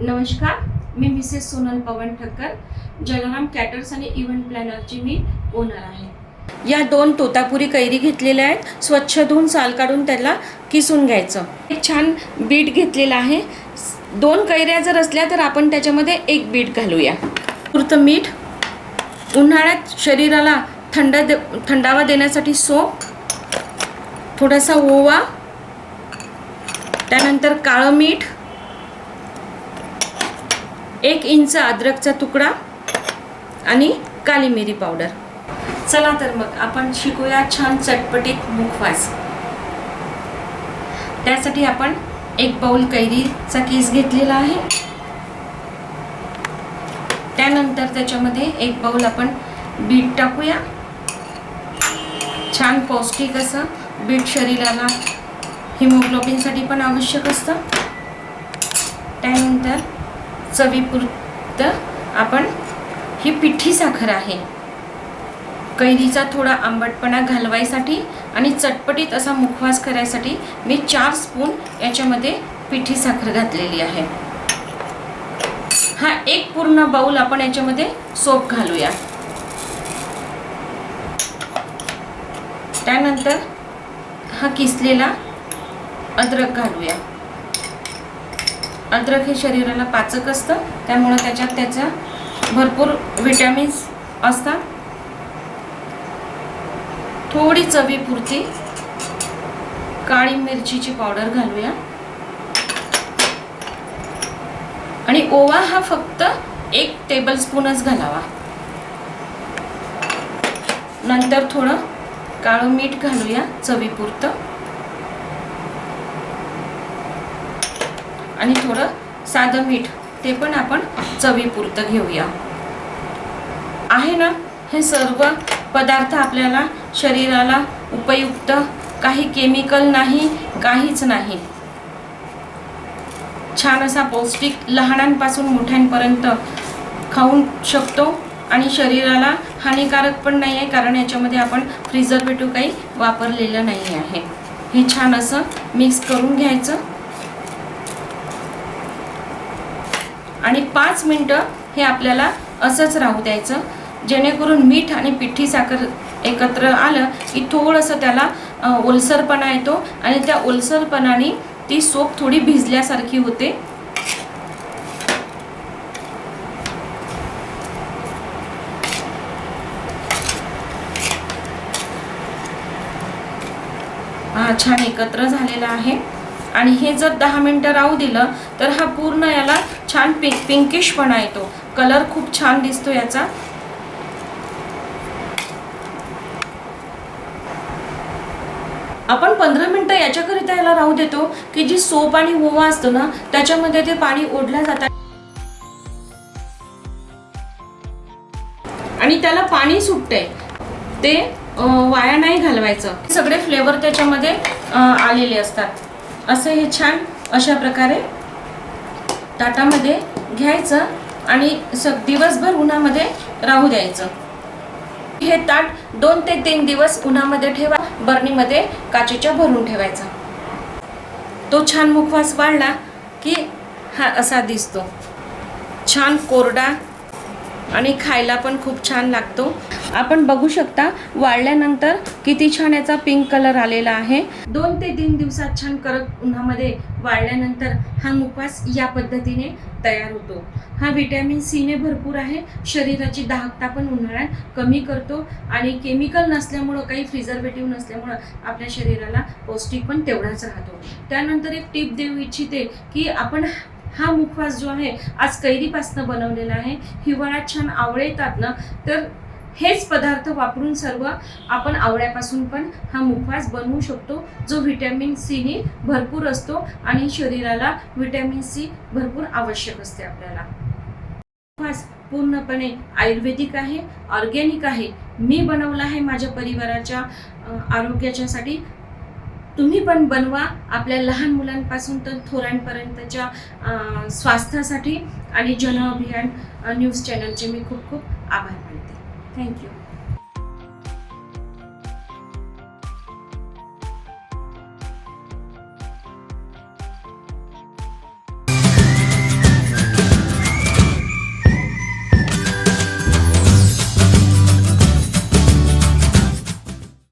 नमस्कार मी मिसेस सोनल पवन ठक्कर जलाराम कॅटर्स आणि इव्हेंट प्लॅनरची मी ओनर आहे. या दोन तोतापुरी कैरी घेतलेल्या आहेत स्वच्छ धुवून साल काढून त्याला किसून घ्यायचं. एक छान बीट घेतलेला आहे. दोन कैऱ्या जर असल्या तर आपण त्याच्यामध्ये एक बीट घालूया. पुरतं मीठ उन्हाळ्यात शरीराला थंड दे थंडावा देण्यासाठी सोप थोडासा ओवा त्यानंतर काळं मीठ एक इंच अद्रकचा तुकडा आणि काली मिरी पावडर. चला तर मग आपण शिकूया छान चटपटीत मुखवास त्यासाठी आपण एक बाउल कैरीचा केस घेतलेला आहे. त्यानंतर त्याच्यामध्ये एक बाउल आपण बीट टाकूया. छान पौष्टिक असं बीट शरीराला हिमोग्लोबिनसाठी पण आवश्यक असतं. त्यानंतर चवीपुरतं आपण ही पिठी साखर आहे. कैरीचा थोडा आंबटपणा घालवायसाठी आणि चटपटीत असा मुखवास करायसाठी मी चार स्पून याच्यामध्ये पिठी साखर घातलेली आहे. हा एक पूर्ण बाऊल आपण याच्यामध्ये सोप घालूया. त्यानंतर हा किसलेला अद्रक घालूया. अद्रक हे शरीराला पाचक असतं. त्यामुळं त्याच्यात त्याच्या भरपूर विटॅमिन्स असतात. थोडी चवीपुरती काळी मिरचीची पावडर घालूया. आणि ओवा हा फक्त एक टेबलस्पूनच घालावा. नंतर थोडं काळं मीठ घालूया चवीपुरतं. आणि थोडं साधं मीठ ते पण आपण चवीपुरतं घेऊया. आहे ना हे सर्व पदार्थ आपल्याला शरीराला उपयुक्त काही केमिकल नाही काहीच नाही. छान असा पौष्टिक लहानांपासून मोठ्यांपर्यंत खाऊ शकतो आणि शरीराला हानिकारक पण नाही आहे कारण याच्यामध्ये आपण प्रिझर्वेटिव्ह काही वापरलेलं नाही आहे. हे छान असं मिक्स करून घ्यायचं. आणि पाच मिनटं हे आपल्याला असंच राहू द्यायचं. जेणेकरून मीठ आणि पिठी साखर एकत्र आलं की थोडंसं त्याला ओलसरपणा येतो आणि त्या ओलसरपणाने ती सोप थोडी भिजल्यासारखी होते. हा छान एकत्र झालेला आहे. आणि हे जर दहा मिनटं राहू दिलं तर हा पूर्ण याला छान पिंक पिंकिशपणा येतो. कलर खूप छान दिसतो याचा. आपण पंधरा मिनटं याच्याकरिता याला राहू देतो की जी सोप आणि ओवा असतो ना त्याच्यामध्ये ते पाणी ओढल्या जातात आणि त्याला पाणी सुटते ते वाया नाही घालवायचं. सगळे फ्लेवर त्याच्यामध्ये आलेले असतात. असं हे छान अशा प्रकारे ताटामध्ये घ्यायचं आणि स दिवसभर उन्हामध्ये राहू द्यायचं. हे ताट दोन ते तीन दिवस उन्हामध्ये ठेवा बरणीमध्ये काचेच्या भरून ठेवायचा. तो छान मुखवास वाढला की हा असा दिसतो. छान कोरडा आणि खायला पण खूप छान लागतो. आपण बघू शकता वाळल्यानंतर किती छान याचा पिंक कलर आलेला आहे. दोन ते तीन दिवसात छान करक उन्हामध्ये वाळल्यानंतर हा मुकवास या पद्धतीने तयार होतो. हा व्हिटॅमिन सीने भरपूर आहे. शरीराची दाहकता पण उन्हाळ्यात कमी करतो आणि केमिकल नसल्यामुळं काही प्रिझर्वेटिव्ह नसल्यामुळं आपल्या शरीराला पौष्टिक पण तेवढाच राहतो. त्यानंतर एक टिप देऊ इच्छिते की आपण हा मुखवास जो आहे आज कैरीपासनं बनवलेला आहे. हिवाळ्यात छान आवळे येतात ना तर हेच पदार्थ वापरून सर्व आपण आवळ्यापासून पण हा मुखवास बनवू शकतो जो व्हिटॅमिन सीने भरपूर असतो आणि शरीराला व्हिटॅमिन सी भरपूर आवश्यक असते आपल्याला. मुखवास पूर्णपणे आयुर्वेदिक आहे ऑर्गॅनिक आहे. मी बनवला आहे माझ्या परिवाराच्या आरोग्याच्यासाठी. तुम्ही पण बनवा आपल्या लहान मुलांपासून तर थोरांपर्यंतच्या स्वास्थ्यासाठी आणि जन अभियान न्यूज चॅनलचे मी खूप खूप आभार मानते. थँक्यू